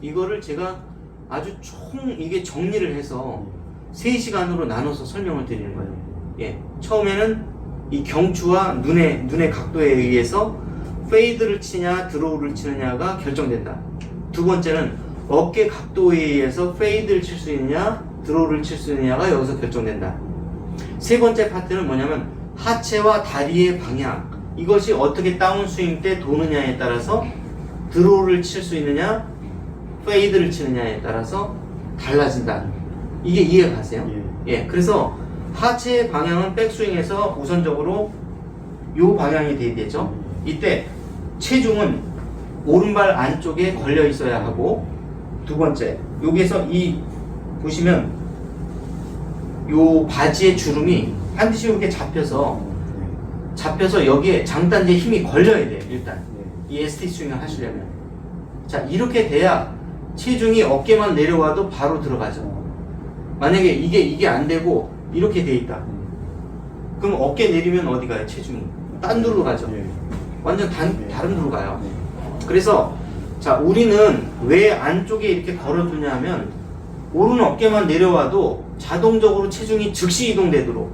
이거를 제가 아주 총 이게 정리를 해서 3시간으로 나눠서 설명을 드리는 거예요. 예. 처음에는 이 경추와 눈의 눈의 각도에 의해서 페이드를 치냐 드로우를 치느냐가 결정된다. 두 번째는 어깨 각도에 의해서 페이드를 칠 수 있느냐 드로우를 칠 수 있느냐가 여기서 결정된다. 세 번째 파트는 뭐냐면 하체와 다리의 방향 이것이 어떻게 다운스윙 때 도느냐에 따라서 드로우를 칠 수 있느냐 페이드를 치느냐에 따라서 달라진다. 이게 이해가 가세요? 예. 예, 그래서 하체의 방향은 백스윙에서 우선적으로 요 방향이 돼야 되죠. 이때 체중은 오른발 안쪽에 걸려 있어야 하고 두 번째 여기에서 이 보시면 요 바지의 주름이 반드시 이렇게 잡혀서 잡혀서 여기에 장단지에 힘이 걸려야 돼요 일단 이 ST 스윙을 하시려면 자 이렇게 돼야 체중이 어깨만 내려와도 바로 들어가죠. 만약에 이게 이게 안 되고 이렇게 돼 있다. 그럼 어깨 내리면 어디 가요? 체중이. 딴 데로 가죠. 예. 완전 단, 네. 다른 데로 가요. 그래서 자 우리는 왜 안쪽에 이렇게 걸어두냐 하면 오른 어깨만 내려와도 자동적으로 체중이 즉시 이동되도록.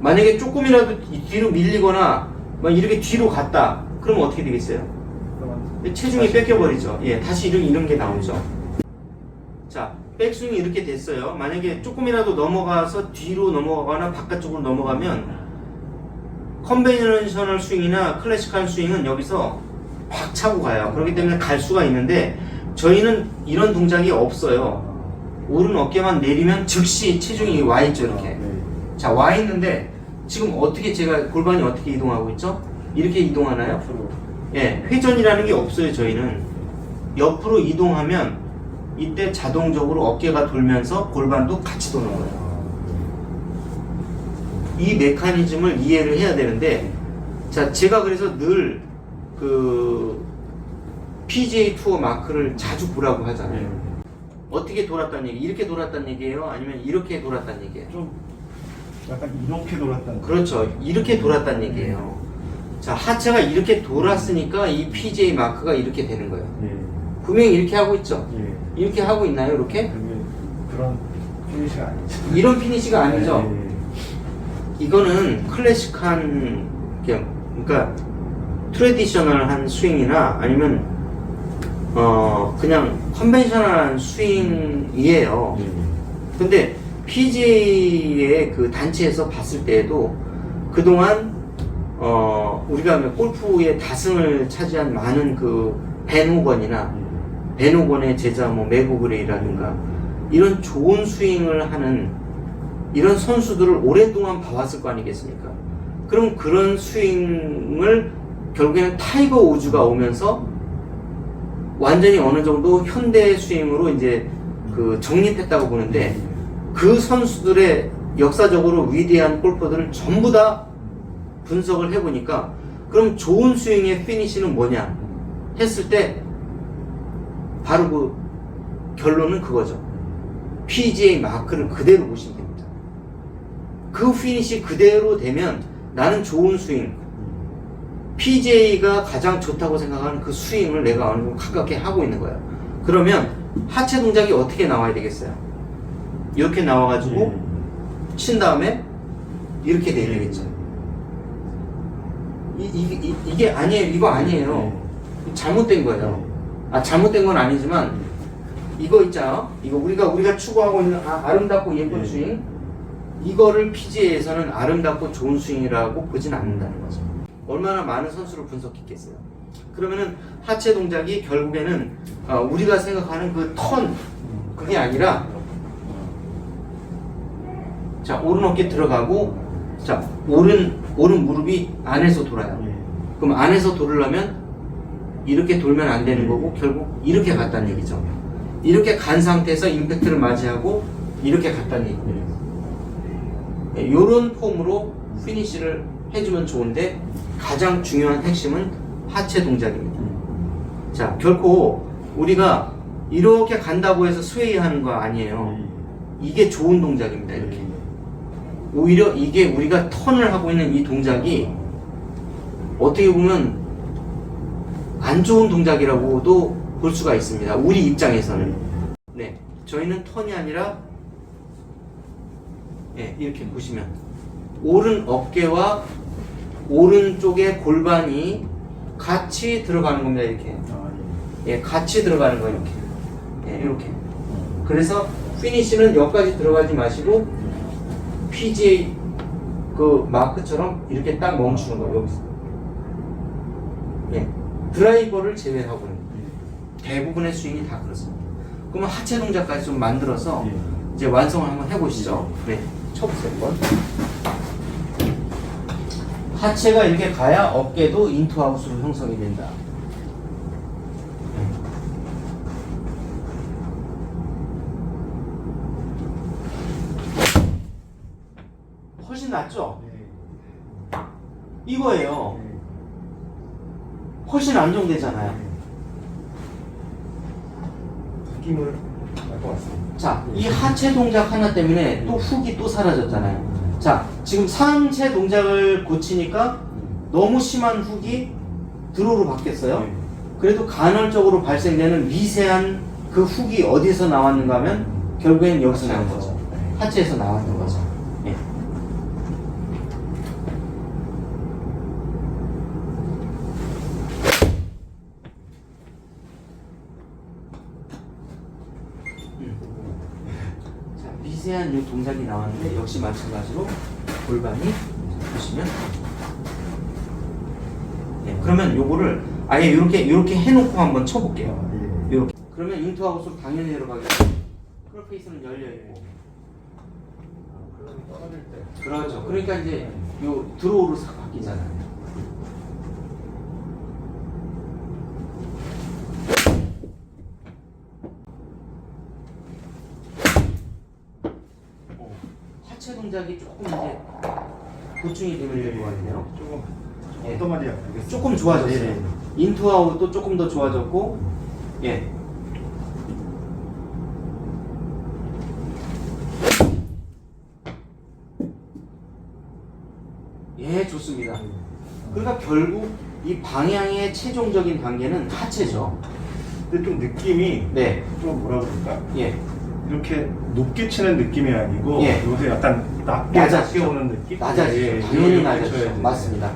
만약에 조금이라도 이- 뒤로 밀리거나 막 이렇게 뒤로 갔다 그러면 어떻게 되겠어요? 체중이 뺏겨버리죠. 예 다시 이런, 이런 게 나오죠. 자 백스윙이 이렇게 됐어요. 만약에 조금이라도 넘어가서 뒤로 넘어가거나 바깥쪽으로 넘어가면 컨벤셔널 스윙이나 클래식한 스윙은 여기서 팍 차고 가요. 그렇기 때문에 갈 수가 있는데 저희는 이런 동작이 없어요. 오른 어깨만 내리면 즉시 체중이 와 있죠 이렇게. 자 와 있는데 지금 어떻게 제가 골반이 어떻게 이동하고 있죠? 이렇게 이동하나요? 예, 회전이라는 게 없어요 저희는. 옆으로 이동하면 이때 자동적으로 어깨가 돌면서 골반도 같이 도는 거예요. 이 메커니즘을 이해를 해야 되는데 자 제가 그래서 늘 그 PGA 투어 마크를 자주 보라고 하잖아요. 어떻게 돌았다는 얘기? 이렇게 돌았다는 얘기예요? 아니면 이렇게 돌았다는 얘기예요? 좀 약간 이렇게 돌았다는 그렇죠. 이렇게 돌았다는 얘기예요. 자, 하체가 이렇게 돌았으니까 이 PJ 마크가 이렇게 되는 거예요. 예. 분명히 이렇게 하고 있죠. 예. 이렇게 하고 있나요? 이렇게? 그게 그런 피니시가 아니죠. 이런 피니시가 아니죠. 예. 이거는 클래식한 그러니까 트레디셔널한 스윙이나 아니면 어 그냥 컨벤셔널한 스윙이에요. 예. 근데 PGA의 그 단체에서 봤을 때에도 그동안 어 우리가 뭐 골프의 다승을 차지한 많은 그 벤호건이나 벤호건의 제자 뭐 매고그레이라든가 이런 좋은 스윙을 하는 이런 선수들을 오랫동안 봐왔을 거 아니겠습니까? 그럼 그런 스윙을 결국에는 타이거 우즈가 오면서 완전히 어느 정도 현대 스윙으로 이제 그 정립했다고 보는데 그 선수들의 역사적으로 위대한 골퍼들을 전부 다 분석을 해보니까 그럼 좋은 스윙의 피니시는 뭐냐 했을 때 바로 그 결론은 그거죠. PGA 마크를 그대로 보시면 됩니다. 그 피니시 그대로 되면 나는 좋은 스윙, PGA가 가장 좋다고 생각하는 그 스윙을 내가 어느 정도 가깝게 하고 있는 거예요. 그러면 하체 동작이 어떻게 나와야 되겠어요? 이렇게 나와가지고 친 다음에 이렇게 돼야 되겠죠. 이, 이, 이, 게 아니에요. 이거 아니에요. 잘못된 거예요. 아 잘못된 건 아니지만 이거 있잖아. 이거 우리가 우리가 추구하고 있는 아, 아름답고 예쁜 네. 스윙 이거를 PGA에서는 아름답고 좋은 스윙이라고 보진 않는다는 거죠. 얼마나 많은 선수를 분석했겠어요. 그러면은 하체 동작이 결국에는 어, 우리가 생각하는 그 턴 그게 아니라 자 오른 어깨 들어가고 자 오른 오른 무릎이 안에서 돌아요. 그럼 안에서 돌으려면 이렇게 돌면 안 되는 거고 결국 이렇게 갔다는 얘기죠. 이렇게 간 상태에서 임팩트를 맞이하고 이렇게 갔다는 얘기예요. 이런 폼으로 피니시를 해주면 좋은데 가장 중요한 핵심은 하체 동작입니다. 자 결코 우리가 이렇게 간다고 해서 스웨이 하는 거 아니에요. 이게 좋은 동작입니다. 이렇게. 오히려 이게 우리가 턴을 하고 있는 이 동작이 어떻게 보면 안 좋은 동작이라고도 볼 수가 있습니다. 우리 입장에서는. 네. 저희는 턴이 아니라 예, 이렇게 보시면 오른 어깨와 오른쪽의 골반이 같이 들어가는 겁니다. 이렇게. 아, 예, 같이 들어가는 거예요. 이렇게. 예, 이렇게. 그래서 피니시는 여기까지 들어가지 마시고 PGA 그 마크처럼 이렇게 딱 멈추는 거예요. 여기서. 예. 드라이버를 제외하고는 대부분의 스윙이 다 그렇습니다. 그러면 하체 동작까지 좀 만들어서 예. 이제 완성을 한번 해보시죠. 네, 쳐보세요 한번. 하체가 이렇게 가야 어깨도 인투아웃으로 형성이 된다. 훨씬 낫죠? 네. 이거예요. 네. 훨씬 안정되잖아요. 느낌을 알것 같습니다. 자, 이 하체 동작 하나 때문에 또 훅이 또 사라졌잖아요. 자, 지금 상체 동작을 고치니까 너무 심한 훅이 드로우로 바뀌었어요. 네. 그래도 간헐적으로 발생되는 미세한 그 훅이 어디서 나왔는가 하면 결국엔 여기서 나온 거죠. 네. 하체에서 나왔던 거죠. 예. 음. 자, 미세한 이 동작이 나왔는데 역시 마찬가지로 골반이 보시면 예, 그러면 요거를 아예 이렇게 이렇게 해놓고 한번 쳐볼게요. 아, 예. 이렇게 그러면 인투하고서 당연히 들어가겠죠. 크로페이스는 열려 있고. 때. 그렇죠. 그러니까 이제 요 드로우로 싹 바뀌잖아요. 어, 하체 동작이 조금 이제 보충이 되면 될것 같네요. 조금 예. 어떤 알겠어요. 조금 좋아졌어요. 네. 인투아웃도 조금 더 좋아졌고, 예. 예, 좋습니다. 그러니까 결국 이 방향의 최종적인 단계는 하체죠. 근데 좀 느낌이 네, 좀 뭐라 그럴까? 예. 이렇게 높게 치는 느낌이 아니고 예. 요새 약간 낮게 낮아지죠. 낮게 오는 느낌? 낮아지죠. 예, 당연히 이렇게 낮아지죠. 맞습니다.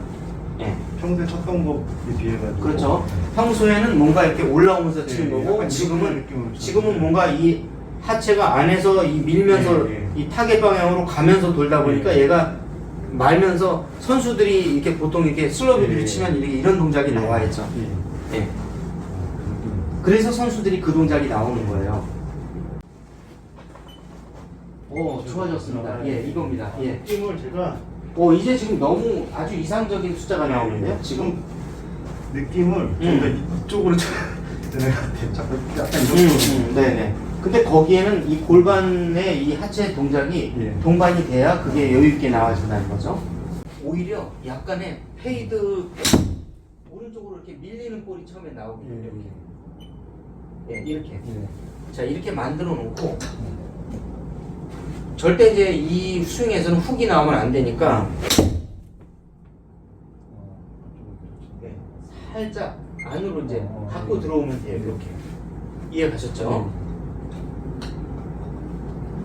예. 평소에 쳤던 것에 비해 가지고 그렇죠. 평소에는 뭔가 이렇게 올라오면서 치는 예, 거고 약간 지금은 느낌으로. 지금은 뭔가 이 하체가 안에서 이 밀면서 예, 예. 이 타겟 방향으로 가면서 돌다 보니까 예. 얘가 말면서 선수들이 이렇게 보통 이렇게 슬로비를 예. 치면 이렇게 이런 동작이 나와 있죠. 예. 예. 그래서 선수들이 그 동작이 나오는 거예요. 오 좋아졌습니다. 예 이겁니다. 예. 느낌을 제가 오 이제 지금 너무 아주 이상적인 숫자가 나오는데요. 지금 느낌을 음. 좀더 이쪽으로 되는 것 같아요. 자꾸 약간 음, 이렇게 음, 네네. 근데 거기에는 이 골반의 이 하체 동작이 예. 동반이 돼야 그게 여유 있게 나와진다는 거죠. 오히려 약간의 페이드 오른쪽으로 이렇게 밀리는 볼이 처음에 나오거든요. 예. 이렇게. 예, 이렇게. 예. 자 이렇게 만들어 놓고 절대 이제 이 스윙에서는 훅이 나오면 안 되니까 어, 네, 살짝 안으로 이제 어, 갖고 예. 들어오면 돼요. 이렇게. 이해 가셨죠?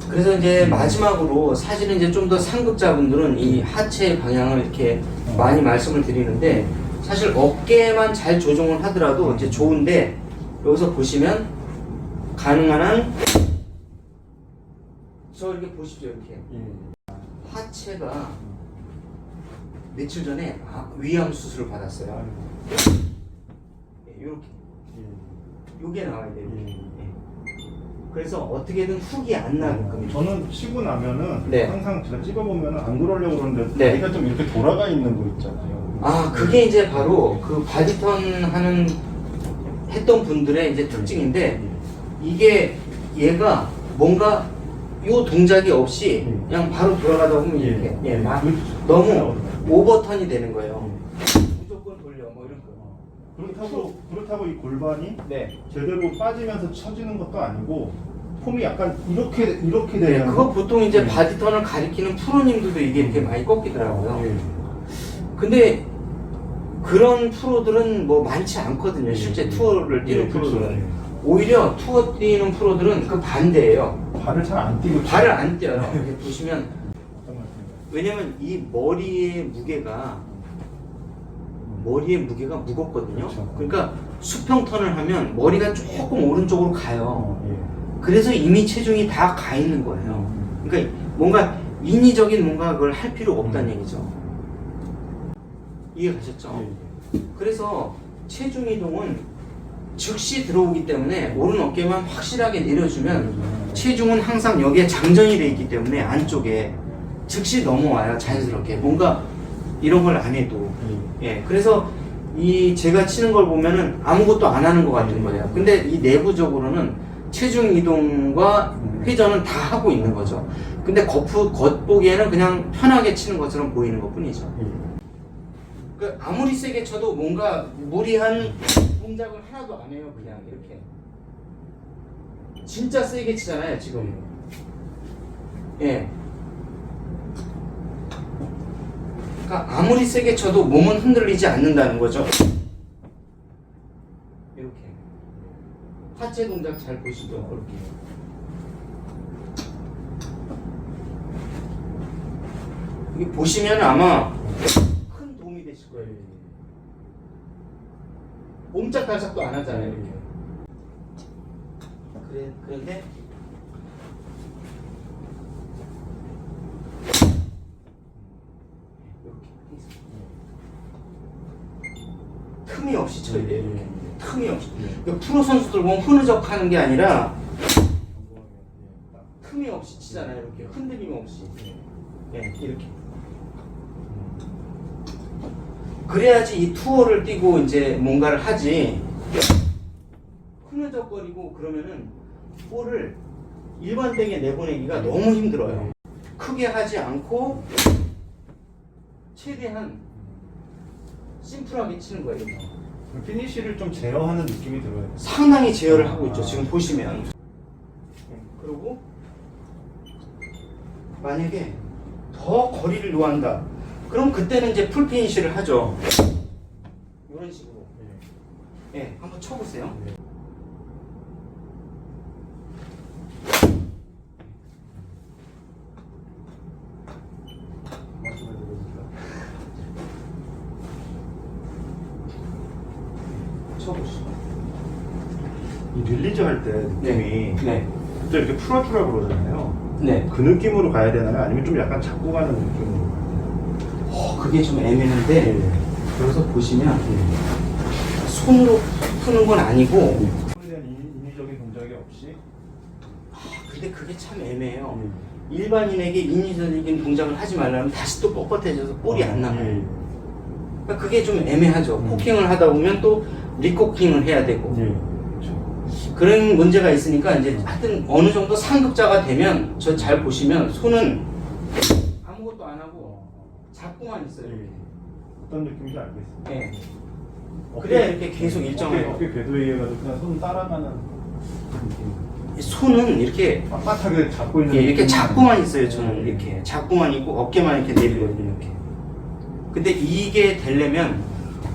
그래서 이제 마지막으로 사실은 이제 좀 더 상급자분들은 이 하체 방향을 이렇게 어. 많이 말씀을 드리는데 사실 어깨만 잘 조정을 하더라도 이제 좋은데 여기서 보시면 가능한 한 저 이렇게 보십시오 이렇게 예. 하체가 며칠 전에 아, 위암 수술을 받았어요. 이렇게 예. 요게 나와야 돼요. 이렇게. 예. 네. 그래서 어떻게든 훅이 안 나게끔 저는 치고 나면은 네. 항상 제가 찍어보면 안 그러려고 그러는데 네. 다리가 좀 이렇게 돌아가 있는 거 있잖아요. 아 그게 이제 바로 그 바디턴 하는 했던 분들의 이제 특징인데 이게 얘가 뭔가 요 동작이 없이 음. 그냥 바로 돌아가다 보면 예. 이렇게 예, 막 그렇죠. 너무. 오버턴이 되는 거예요. 예. 무조건 돌려 뭐 이런 거. 그렇다고 그렇다고 이 골반이 네. 제대로 빠지면서 쳐지는 것도 아니고 폼이 약간 이렇게 이렇게 네, 되는 그거 보통 이제 예. 바디턴을 가리키는 프로님들도 이게 이렇게 많이 꺾이더라고요. 예. 근데 그런 프로들은 뭐 많지 않거든요. 실제 음. 투어를 뛰는 예, 그렇죠. 프로들은. 예. 오히려 투어 뛰는 프로들은 그 반대예요. 발을 잘 안 뛰고 발을 안 떼요. 이렇게 보시면? 왜냐면 이 머리의 무게가 머리의 무게가 무겁거든요. 그렇죠. 그러니까 수평 턴을 하면 머리가 조금 오른쪽으로 가요. 어, 예. 그래서 이미 체중이 다 가 있는 거예요. 그러니까 뭔가 인위적인 뭔가 그걸 할 필요가 없다는 음. 얘기죠. 이해 가셨죠? 예, 그래서 체중 이동은 즉시 들어오기 때문에 오른 어깨만 확실하게 내려주면 체중은 항상 여기에 장전이 돼 있기 때문에 안쪽에 즉시 넘어와요 자연스럽게. 뭔가 이런 걸 안 해도. 예. 예 그래서 이 제가 치는 걸 보면은 아무것도 안 하는 것 같은 거예요. 근데 이 내부적으로는 체중 이동과 회전은 다 하고 있는 거죠. 근데 겉, 겉보기에는 그냥 편하게 치는 것처럼 보이는 것 뿐이죠. 예. 그 아무리 세게 쳐도 뭔가 무리한 동작을 하나도 안 해요 그냥 이렇게. 진짜 세게 치잖아요 지금. 예. 그러니까 아무리 세게 쳐도 몸은 흔들리지 않는다는 거죠. 이렇게. 하체 동작 잘 보시죠 이렇게. 보시면 아마 큰 도움이 되실 거예요 옴짝달싹도 안 하잖아요 이렇게. 그래, 그런데 틈이 없이 쳐야 돼요 이렇게. 틈이 없이. 그러니까 프로 선수들 보면 흐느적 하는 게 아니라 틈이 없이 치잖아요 이렇게. 흔들림 없이. 네, 이렇게 그래야지 이 투어를 뛰고 이제 뭔가를 하지. 흐느적거리고 그러면은 볼을 일반되게 내보내기가 너무 힘들어요. 크게 하지 않고 최대한 심플하게 치는 거예요. 피니쉬를 좀 제어하는 느낌이 들어요. 상당히 제어를 하고 있죠 지금 보시면. 그리고 만약에 더 거리를 요한다 그럼 그때는 이제 풀 피니쉬를 하죠 이런 식으로 예, 한번 쳐보세요 이 릴리즈 할 때 느낌이 네. 또 이렇게 풀어주라 그러잖아요. 네. 그 느낌으로 가야 되나요? 아니면 좀 약간 잡고 가는 느낌으로 가야 되나요? 어, 그게 좀 애매한데 예. 여기서 보시면 손으로 푸는 건 아니고 손에 대한 인- 인위적인 동작이 없이 근데 그게 참 애매해요 일반인에게 인위적인 동작을 하지 말라면 다시 또 뻣뻣해져서 볼이 안 나가요 예. 그러니까 그게 좀 애매하죠 음. 코킹을 하다 보면 또 리코킹을 해야 되고 예. 그렇죠. 그런 문제가 있으니까 이제 하여튼 어느 정도 상급자가 되면 저 잘 보시면 손은 아무것도 안 하고 잡고만 있어요 예. 어떤 느낌인지 알겠습니다. 예. 어깨- 그래야 이렇게 계속 일정하게. 어깨, 어깨 궤도에 의해 가지고 그냥 손 따라가는 그런 느낌. 손은 이렇게 빳빳하게 잡고 있는 예, 이렇게 느낌. 잡고만 있어요 저는 예. 이렇게 잡고만 있고 어깨만 이렇게 내리거든요 이렇게 근데 이게 되려면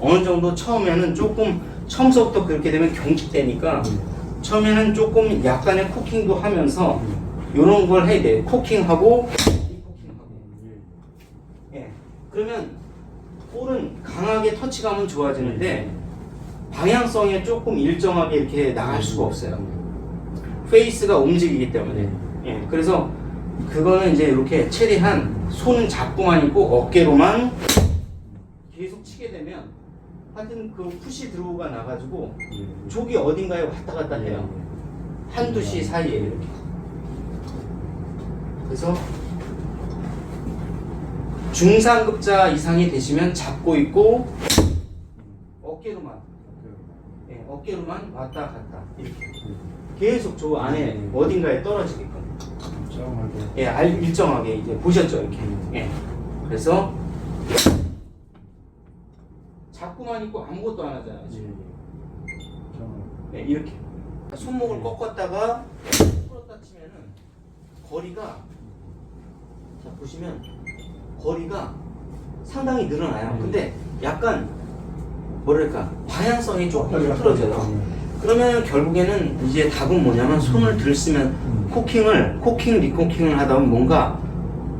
어느 정도 처음에는 조금 처음서부터 그렇게 되면 경직되니까 예. 처음에는 조금 약간의 코킹도 하면서 이런 걸 해야 돼요 이 코킹하고 예. 그러면 볼은 터치감은 좋아지는데 방향성에 조금 일정하게 이렇게 나갈 수가 없어요. 페이스가 움직이기 때문에. 예, 그래서 그거는 이제 이렇게 최대한 손은 잡고만 있고 어깨로만 계속 치게 되면 하여튼 그 푸시 드로우가 나가지고 족이 어딘가에 왔다 갔다 해요. 한두 시 사이에 이렇게. 그래서 중상급자 이상이 되시면 잡고 있고 어깨로만 예, 어깨로만 왔다 갔다 이렇게 계속 저 안에 어딘가에 떨어지게끔 예, 알 일정하게 이제 보셨죠 이렇게. 예. 그래서 잡고만 있고 아무것도 안 하잖아요. 지금. 예, 이렇게. 손목을 꺾었다가 풀었다 치면은 거리가 자 보시면 거리가 상당히 늘어나요. 근데 약간 뭐랄까 방향성이 조금 허리가 흐트러져요. 음. 그러면 결국에는 이제 답은 뭐냐면 손을 들쓰면 음. 코킹을 코킹 리코킹을 하다 보면 뭔가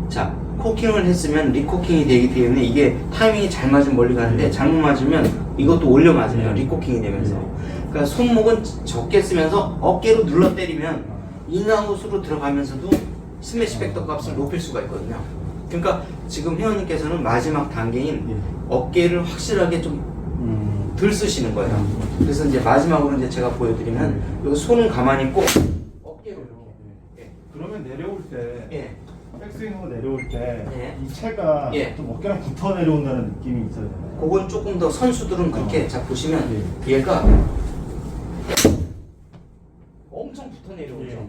자 코킹을 했으면 리코킹이 되기 때문에 이게 타이밍이 잘 맞으면 멀리 가는데 네. 잘못 맞으면 이것도 올려 맞으면 네. 리코킹이 되면서 네. 그러니까 손목은 적게 쓰면서 어깨로 눌러 때리면 아. 인아웃으로 들어가면서도 스매시 팩터 값을 높일 수가 있거든요. 그러니까 지금 회원님께서는 마지막 단계인 예. 어깨를 확실하게 좀 덜 음. 쓰시는 거예요. 그래서 이제 마지막으로 이제 제가 보여드리면 여기 손은 가만히 있고 어깨로 이렇게. 그러면 내려올 때 예. 백스윙으로 내려올 때이 예. 채가 예. 좀 어깨랑 붙어 내려온다는 느낌이 있어야 되나요? 그건 조금 더 선수들은 그렇게 어. 자 보시면 예. 얘가 엄청 붙어 내려오죠. 예.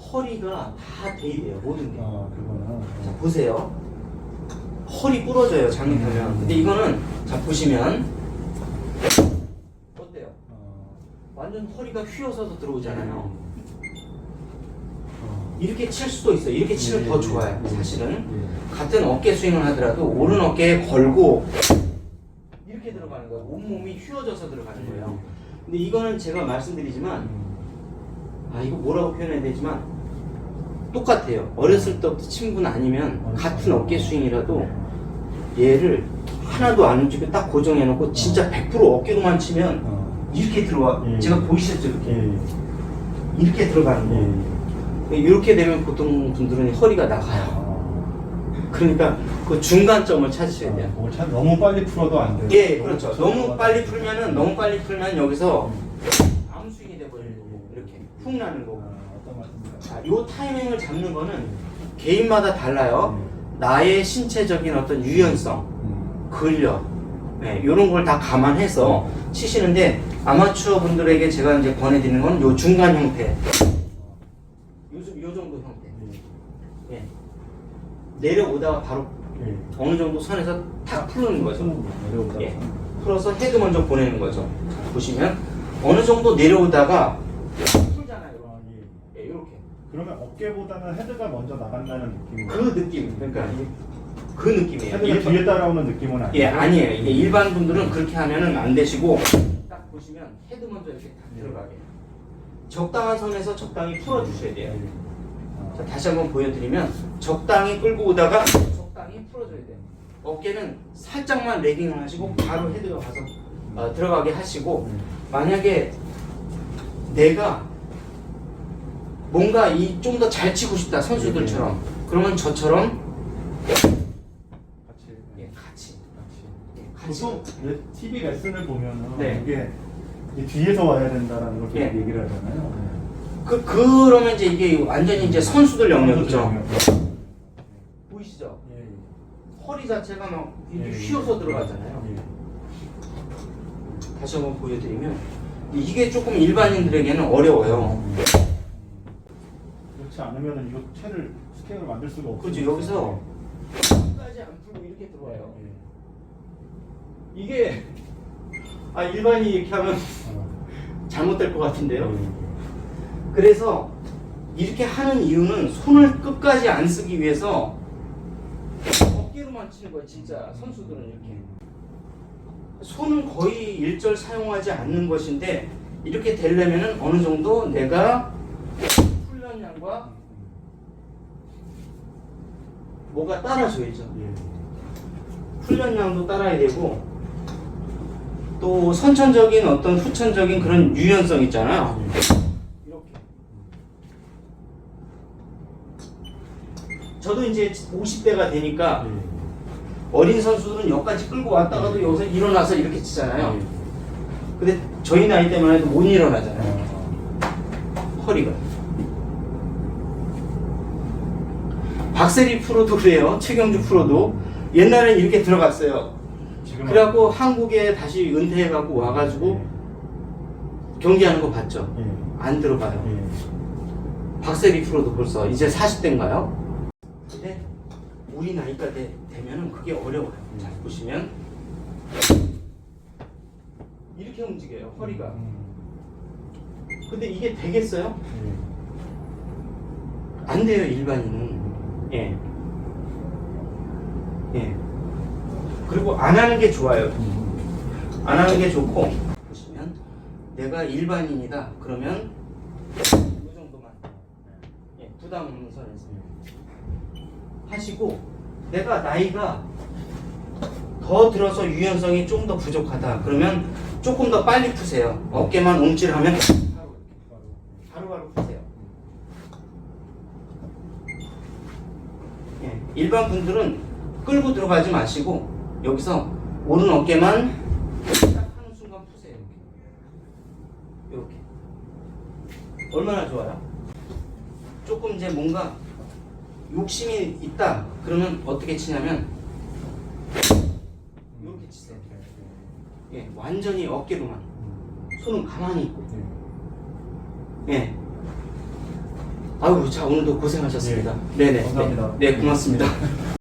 허리가 다 대입해요 모든 게. 아 그거는 자 보세요. 허리 부러져요 장립하면. 음. 근데 이거는 자 보시면 어때요? 어. 완전 허리가 휘어서도 들어오잖아요. 어. 이렇게 칠 수도 있어요. 이렇게 치면 예, 더 예, 좋아요. 예. 사실은 예. 같은 어깨 스윙을 하더라도 오른 어깨에 걸고 이렇게 들어가는 거예요. 온 몸이 휘어져서 들어가는 거예요. 근데 이거는 제가 말씀드리지만 음. 아 이거 뭐라고 표현해야 되지만 똑같아요. 어렸을 때부터 친분 아니면 같은 어깨 스윙이라도 얘를 하나도 안 움직이고 딱 고정해놓고 진짜 100% 어깨로만 치면 어. 이렇게 들어와. 예. 제가 보이셨죠? 이렇게 예. 이렇게 들어가는 거. 예. 이렇게 되면 보통 분들은 허리가 나가요. 아. 그러니까 그 중간점을 찾으셔야 돼요. 그걸 참 너무 빨리 풀어도 안 돼요. 예, 그렇죠. 너무 빨리 풀면은 너무 빨리 풀면 여기서 아무 스윙이 돼버리는 거고 이렇게 훅 나는 아, 거고. 어떤 말씀인가요? 자, 요 타이밍을 잡는 거는 개인마다 달라요. 나의 신체적인 어떤 유연성, 음. 근력, 네, 이런 걸 다 감안해서 치시는데 아마추어 분들에게 제가 이제 권해드리는 건 요 중간 형태, 요즘 요 정도 형태. 예. 예. 내려오다가 바로 예. 어느 정도 선에서 탁 풀는 거죠. 푸는 거, 내려오다가. 예. 풀어서 헤드 먼저 보내는 거죠. 보시면 어느 정도 내려오다가 풀잖아요. 아, 예. 예, 이렇게. 그러면 어깨보다는 헤드가 먼저 나간다는 느낌. 그 느낌, 그러니까 그 느낌이에요. 일반- 뒤에 따라오는 느낌은 아니에요. 예, 아니에요. 이게 일반 분들은 그렇게 하면은 안 되시고 딱 보시면 헤드 먼저 이렇게 딱 예. 들어가게. 적당한 선에서 적당히 풀어 주셔야 돼요. 아, 자, 다시 한번 보여드리면 적당히 끌고 오다가 적당히 풀어줘야 돼요. 어깨는 살짝만 레깅을 하시고 바로 헤드가 가서 어, 들어가게 하시고 음. 만약에 내가 뭔가 이 좀 더 잘 치고 싶다 선수들처럼 그러면 저처럼 같이. 예, 같이 같이. 예, 같이 보통 레- TV 레슨을 보면은 네. 이게 이 뒤에서 와야 된다라는 걸 계속 예. 얘기를 하잖아요. 그 그러면 이제 이게 완전히 이제 선수들 영역이죠. 영역. 보이시죠? 예, 예. 허리 자체가 막 이렇게 예, 예. 휘어서 들어가잖아요. 예. 다시 한번 보여드리면 이게 조금 일반인들에게는 어려워요. 그렇지 않으면은 이거 채를 스케일을 만들 수가 없어요. 그렇죠. 여기서 끝까지 안 풀고 이렇게 들어와요. 예. 이게 아 일반인이 이렇게 하면 어. 잘못될 것 같은데요. 예. 그래서 이렇게 하는 이유는 손을 끝까지 안 쓰기 위해서 어깨로만 치는 거예요. 진짜 선수들은 이렇게 손은 거의 일절 사용하지 않는 것인데 이렇게 되려면은 어느 정도 내가 훈련량과 뭐가 따라줘야죠. 예. 훈련량도 따라야 되고 또 선천적인 어떤 후천적인 그런 유연성 있잖아요. 이렇게. 저도 이제 50대가 되니까 예. 어린 선수들은 여기까지 끌고 왔다가도 여기서 일어나서 이렇게 치잖아요. 근데 저희 나이 때만 해도 못 일어나잖아요. 어. 허리가. 박세리 프로도 그래요. 최경주 프로도 옛날엔 이렇게 들어갔어요. 지금 그래갖고 한국에 다시 은퇴해갖고 와가지고 경기하는 거 봤죠. 예. 안 들어가요. 예. 박세리 프로도 벌써 이제 40대인가요? 근데 우리 나이가 되, 되면은 그게 어려워요. 자 보시면 이렇게 움직여요 허리가. 음. 근데 이게 되겠어요? 예. 안 돼요 일반인은. 예. 예. 그리고 안 하는 게 좋아요. 음. 안 하는 게 좋고. 보시면 내가 일반인이다. 그러면 이 정도만. 예, 부담 없는 선에서 하시고 내가 나이가 더 들어서 유연성이 좀 더 부족하다. 그러면 조금 더 빨리 푸세요. 어깨만 움찔하면 바로바로 푸세요. 예, 일반 분들은 끌고 들어가지 마시고 여기서 오른 어깨만 딱 하는 순간 푸세요. 이렇게. 얼마나 좋아요? 조금 이제 뭔가 욕심이 있다. 그러면 어떻게 치냐면 이렇게 치세요. 예, 완전히 어깨로만. 손은 가만히 있고. 예. 아유, 자 오늘도 고생하셨습니다. 네네. 감사합니다. 네, 네, 고맙습니다.